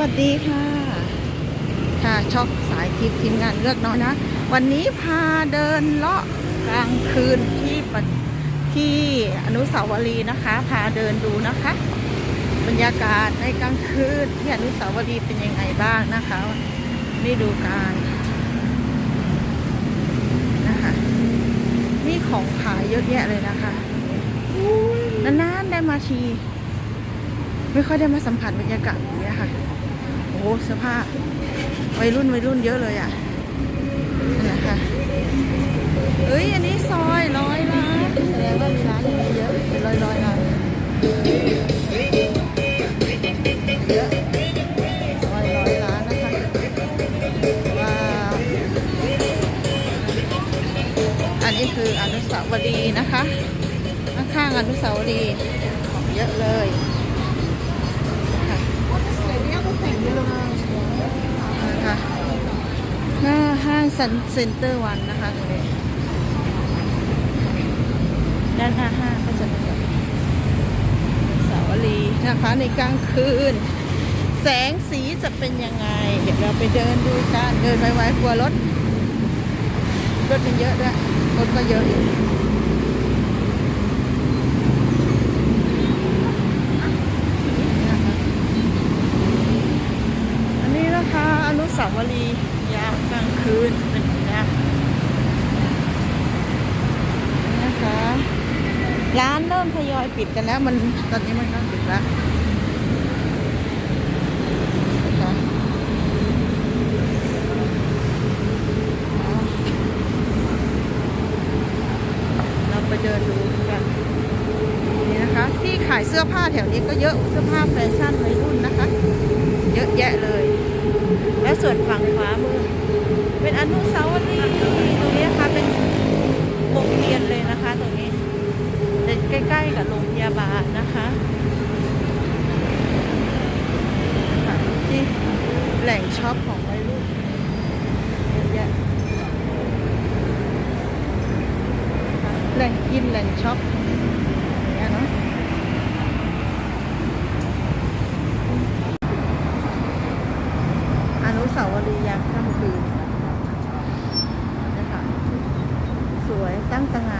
วัสดีค่ะ ค่ะช็อกสายทิพย์ทีมงานเลือกน้อยนะ วันนี้พาเดินเลาะกลางคืนที่ปที่อนุสาวรีย์นะคะ พาเดินดูนะคะ บรรยากาศในกลางคืนที่อนุสาวรีย์เป็นยังไงบ้างนะคะนี่ดูการนะคะมีของขายเยอะแยะเลยนะคะนานๆได้มาที ไม่ค่อยได้มาสัมผัสบรรยากาศอย่างนี้ค่ะ อ้เสื้อผ้าวัยรุ่นวัยรุ่นเยอะเลยอะนั่นแหละค่ะเอ้ย อันนี้ซอยร้อยล้านแสดงว่ามีร้านเยอะเป็นร้อยร้อยล้านเยอะซอยร้อยล้านนะคะว้าวอันนี้คืออนุสาวรีย์นะคะข้างๆอนุสาวรีย์ของเยอะเลยาห้างซันเซ็นเตอร์วันนะคะตรงนี้ด้านหน้าห้างก็จะเป็นสาวรีนะคะในกลางคืน แสงสีจะเป็นยังไง เดี๋ยวเราไปเดินดูกันเดินไวๆกลัวรถ รถมันเยอะด้วยรถก็เยอะอันนี้นะคะอนุสาวรีย์ คืนเป็นอย่างนี้นะคะ ร้านเริ่มทยอยปิดกันแล้ว มันตอนนี้มันก็ปิดแล้วเราไปเดินดูกันนี่นะคะ ที่ขายเสื้อผ้าแถวนี้ก็เยอะเสื้อผ้าแฟชั่นวัยรุ่นนะคะ เยอะแยะเลย และส่วนฝั่งขวามือ เป็นอนุสาวรีย์ตรงนี้นะคะเป็นโรงเรียนเลยนะคะ ตรงนี้จะใกล้ๆกับโรงพยาบาลนะคะที่แหล่งช็อปของวัยรุ่นเยอะแยะแหล่งกินแหล่งช็อปอย่างเนาะอนุสาวรีย์ยามค่ำคืนนะคะสวยตั้งตางานอยู่น